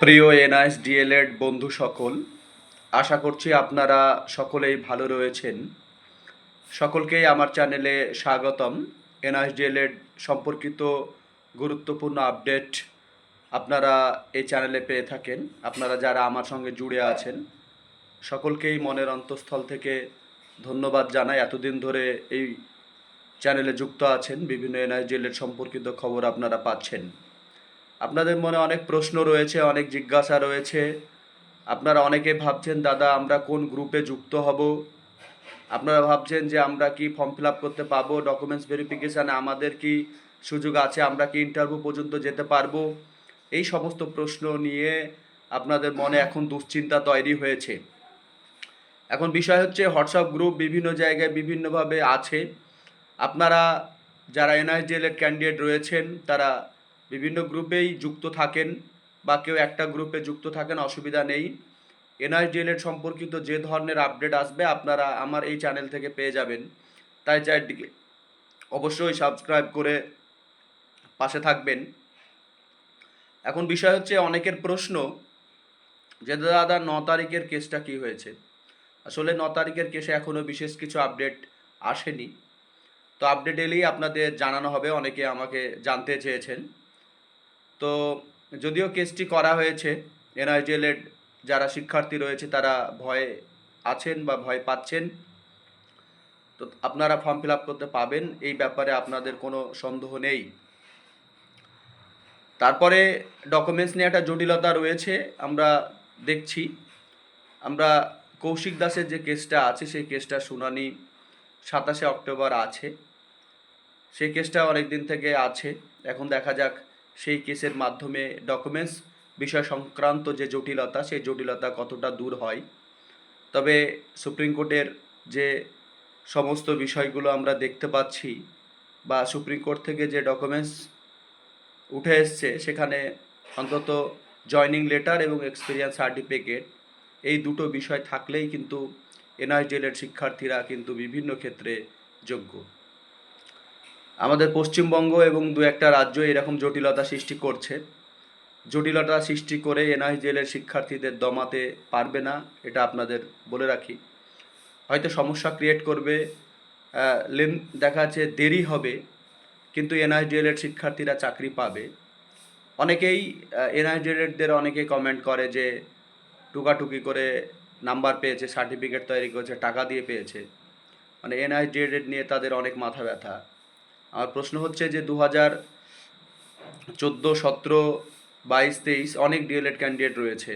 প্রিয় NIS D.El.Ed বন্ধু সকল, আশা করছি আপনারা সকলেই ভালো রয়েছেন। সকলকেই আমার চ্যানেলে স্বাগতম। এনআইএস ডিএলএড সম্পর্কিত গুরুত্বপূর্ণ আপডেট আপনারা এই চ্যানেলে পেয়ে থাকেন। আপনারা যারা আমার সঙ্গে জুড়ে আছেন, সকলকেই মনের অন্তঃস্থল থেকে ধন্যবাদ জানাই। এতদিন ধরে এই চ্যানেলে যুক্ত আছেন বিভিন্ন এনআইএস ডিএলএড সম্পর্কিত খবর আপনারা পাচ্ছেন। আপনাদের মনে অনেক প্রশ্ন রয়েছে, অনেক জিজ্ঞাসা রয়েছে। আপনারা অনেকে ভাবছেন, দাদা, আমরা কোন গ্রুপে যুক্ত হব? আপনারা ভাবছেন যে, আমরা কি ফর্ম ফিল আপ করতে পাবো ডকুমেন্টস ভেরিফিকেশানে আমাদের কি সুযোগ আছে? আমরা কি ইন্টারভিউ পর্যন্ত যেতে পারব? এই সমস্ত প্রশ্ন নিয়ে আপনাদের মনে এখন দুশ্চিন্তা তৈরি হয়েছে। এখন বিষয় হচ্ছে, হোয়াটসঅ্যাপ গ্রুপ বিভিন্ন জায়গায় বিভিন্নভাবে আছে। আপনারা যারা এনআইডিএলের ক্যান্ডিডেট রয়েছেন, তারা বিভিন্ন গ্রুপেই যুক্ত থাকেন বা কেউ একটা গ্রুপে যুক্ত থাকেন, অসুবিধা নেই। এনআইডিএলের সম্পর্কিত যে ধরনের আপডেট আসবে আপনারা আমার এই চ্যানেল থেকে পেয়ে যাবেন। তাই চারদিকে অবশ্যই সাবস্ক্রাইব করে পাশে থাকবেন। এখন বিষয় হচ্ছে অনেকের প্রশ্ন যে, দাদা, ন তারিখের কেসটা কি হয়েছে? আসলে ন তারিখের কেসে এখনও বিশেষ কিছু আপডেট আসেনি। তো আপডেট এলেই আপনাদের জানানো হবে, অনেকে আমাকে জানতে চেয়েছেন। তো যদিও কেসটি করা হয়েছে এনআইডিএলের যারা শিক্ষার্থী রয়েছে তারা ভয়ে আছেন বা ভয় পাচ্ছেন। তো আপনারা ফর্ম ফিল আপ করতে পাবেন, এই ব্যাপারে আপনাদের কোনো সন্দেহ নেই। তারপরে ডকুমেন্টস নিয়ে একটা জটিলতা রয়েছে, আমরা দেখছি। আমরা কৌশিক দাসের যে কেসটা আছে, সেই কেসটা শুনানি সাতাশে অক্টোবর আছে। সেই কেসটা অনেক দিন থেকে আছে, এখন দেখা যাক সেই কেসের মাধ্যমে ডকুমেন্টস বিষয় সংক্রান্ত যে জটিলতা, সেই জটিলতা কতটা দূর হয়? তবে সুপ্রিম কোর্টের যে সমস্ত বিষয়গুলো আমরা দেখতে পাচ্ছি বা সুপ্রিম কোর্ট থেকে যে ডকুমেন্টস উঠে এসছে, সেখানে অন্তত জয়নিং লেটার এবং এক্সপিরিয়েন্স সার্টিফিকেট এই দুটো বিষয় থাকলেই কিন্তু এনআইডিএলের শিক্ষার্থীরা কিন্তু বিভিন্ন ক্ষেত্রে যোগ্য। আমাদের পশ্চিমবঙ্গ এবং দু একটা রাজ্য এরকম জটিলতা সৃষ্টি করছে। জটিলতা সৃষ্টি করে এনআইজিএলের শিক্ষার্থীদের দমাতে পারবে না, এটা আপনাদের বলে রাখি। হয়তো সমস্যা ক্রিয়েট করবে লেন, দেখা যাচ্ছে দেরি হবে, কিন্তু এনআইডিএলের শিক্ষার্থীরা চাকরি পাবে। অনেকেই এনআইডিএলেরদের অনেকে কমেন্ট করে যে টুকাটুকি করে নাম্বার পেয়েছে, সার্টিফিকেট তৈরি করেছে, টাকা দিয়ে পেয়েছে। মানে এনআইডিএড নিয়ে তাদের অনেক মাথা ব্যথা। আমার প্রশ্ন হচ্ছে যে দু হাজার চোদ্দ, সতেরো, বাইশ, তেইশ অনেক ডিএলএড ক্যান্ডিডেট রয়েছে।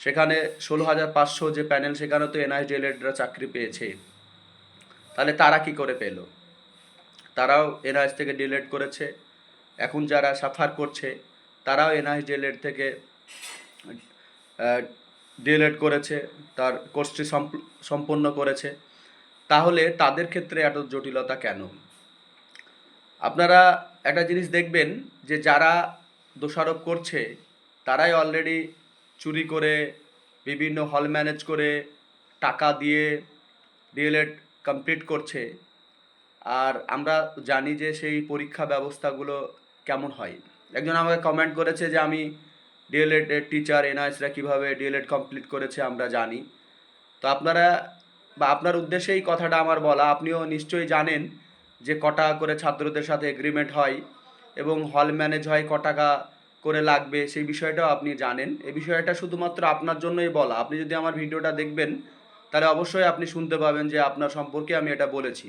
সেখানে ষোলো হাজার পাঁচশো যে প্যানেল সেখানে তো এনআই ডিএলএডরা চাকরি পেয়েছে। তাহলে তারা কি করে পেল? তারাও এনআইএস থেকে ডিএলএড করেছে। এখন যারা সাফার করছে, তারাও এনআইএস ডিএলএড থেকে ডিএলএড করেছে, তার কোর্সটি সম্পন্ন করেছে। তাহলে তাদের ক্ষেত্রে এত জটিলতা কেন? আপনারা একটা জিনিস দেখবেন যে যারা দোষারোপ করছে, তারাই অলরেডি চুরি করে, বিভিন্ন হল ম্যানেজ করে টাকা দিয়ে ডিএলএড কমপ্লিট করছে। আর আমরা জানি যে সেই পরীক্ষা ব্যবস্থাগুলো কেমন হয়। একজন আমাকে কমেন্ট করেছে যে আমি ডিএলএড টিচার এনআইএসরা কীভাবে ডিএলএড কমপ্লিট করেছে আমরা জানি। তো আপনারা বা আপনার উদ্দেশ্যে এই কথাটা আমার বলা, আপনিও নিশ্চয়ই জানেন যে ক টাকা করে ছাত্রদের সাথে এগ্রিমেন্ট হয় এবং হল ম্যানেজ হয় ক টাকা করে লাগবে, সেই বিষয়টাও আপনি জানেন। এই বিষয়টা শুধুমাত্র আপনার জন্যই বলা। আপনি যদি আমার ভিডিওটা দেখবেন, তাহলে অবশ্যই আপনি শুনতে পাবেন যে আপনার সম্পর্কে আমি এটা বলেছি।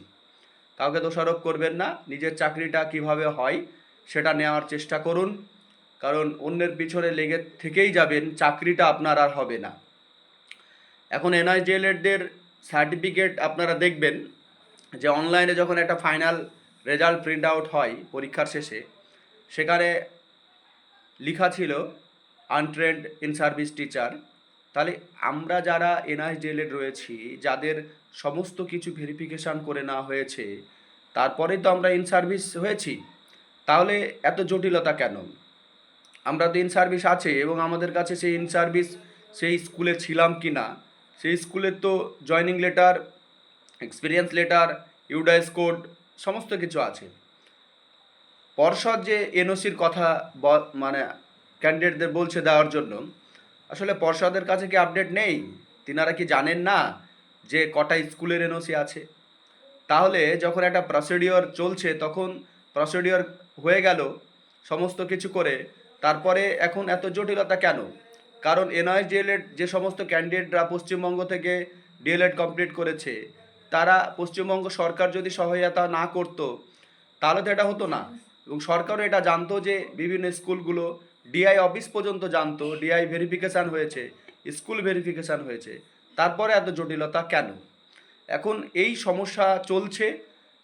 কাউকে দোষারোপ করবেন না, নিজের চাকরিটা কীভাবে হয় সেটা নেওয়ার চেষ্টা করুন, কারণ অন্যের পিছনে লেগে থেকেই যাবেন, চাকরিটা আপনার আর হবে না। এখন এনআইজিএলএডদের সার্টিফিকেট আপনারা দেখবেন যে অনলাইনে যখন একটা ফাইনাল রেজাল্ট প্রিন্ট আউট হয় পরীক্ষার শেষে, সেখানে লেখা ছিল আনট্রেন্ড ইন সার্ভিস টিচার তাহলে আমরা যারা এনআইডিএলের রয়েছি, যাদের সমস্ত কিছু ভেরিফিকেশান করে নেওয়া হয়েছে, তারপরে তো আমরা ইন সার্ভিস হয়েছি, তাহলে এত জটিলতা কেন? আমরা তো ইন সার্ভিস আছে এবং আমাদের কাছে সেই ইন সার্ভিস সেই স্কুলে ছিলাম কি না সেই স্কুলের তো joining letter experience letter UDISE code সমস্ত কিছু আছে। পর্ষদ যে এনওসির কথা মানে ক্যান্ডিডেটদের বলছে দেওয়ার জন্য, আসলে পর্ষদের কাছে কি আপডেট নেই? তিনারা কি জানেন না যে কটা স্কুলের এনওসি আছে? তাহলে যখন একটা প্রসিডিওর চলছে, তখন প্রসিডিওর হয়ে গেল সমস্ত কিছু করে, তারপরে এখন এত জটিলতা কেন? কারণ এনআইএস ডিএলএড যে সমস্ত ক্যান্ডিডেটরা পশ্চিমবঙ্গ থেকে ডিএলএড কমপ্লিট করেছে তারা পশ্চিমবঙ্গ সরকার যদি সহায়তা না করতো, তাহলে তো এটা হতো না। এবং সরকারও এটা জানতো যে বিভিন্ন স্কুলগুলো ডিআই অফিস পর্যন্ত জানতো, ডিআই ভেরিফিকেশান হয়েছে, স্কুল ভেরিফিকেশান হয়েছে। তারপরে এত জটিলতা কেন? এখন এই সমস্যা চলছে,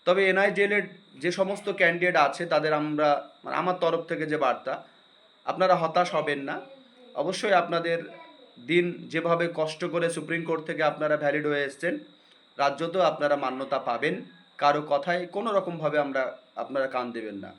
তবে এনআইডিএলের যে সমস্ত ক্যান্ডিডেট আছে, তাদের আমরা মানে আমার তরফ থেকে যে বার্তা, আপনারা হতাশ হবেন না। অবশ্যই আপনাদের দিন যেভাবে কষ্ট করে সুপ্রিম কোর্ট থেকে আপনারা ভ্যালিড হয়ে এসছেন রাজ্যতেও আপনারা মান্যতা পাবেন। কারও কথায় কোনো রকমভাবে আমরা আপনারা কান দেবেন না।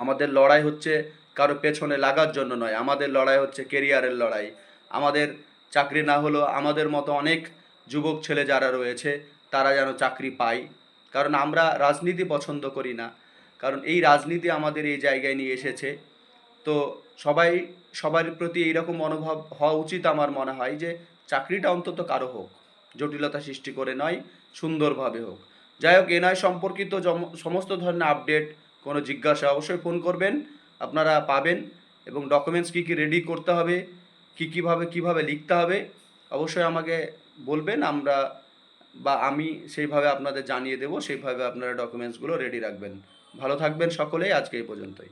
আমাদের লড়াই হচ্ছে কারও পেছনে লাগার জন্য নয়। আমাদের লড়াই হচ্ছে কেরিয়ারের লড়াই। আমাদের চাকরি না হলেও আমাদের মতো অনেক যুবক ছেলে যারা রয়েছে, তারা যেন চাকরি পায়। কারণ আমরা রাজনীতি পছন্দ করি না। কারণ এই রাজনীতি আমাদের এই জায়গায় নিয়ে এসেছে। তো সবাই, সবার প্রতি এইরকম মনোভাব হওয়া উচিত আমার মনে হয় যে, চাকরিটা অন্তত কারও হোক। জটিলতা সৃষ্টি করে নয়, সুন্দরভাবে হোক। যাই হোক এনআই সম্পর্কিত সমস্ত ধরনের আপডেট, কোনো জিজ্ঞাসা অবশ্যই ফোন করবেন, আপনারা পাবেন এবং ডকুমেন্টস কী কী রেডি করতে হবে, কী কীভাবে কীভাবে লিখতে হবে, অবশ্যই আমাকে বলবেন, আমরা বা আমি সেইভাবে আপনাদের জানিয়ে দেবো, সেইভাবে আপনারা ডকুমেন্টসগুলো রেডি রাখবেন। ভালো থাকবেন সকলেই, আজকে এই পর্যন্তই।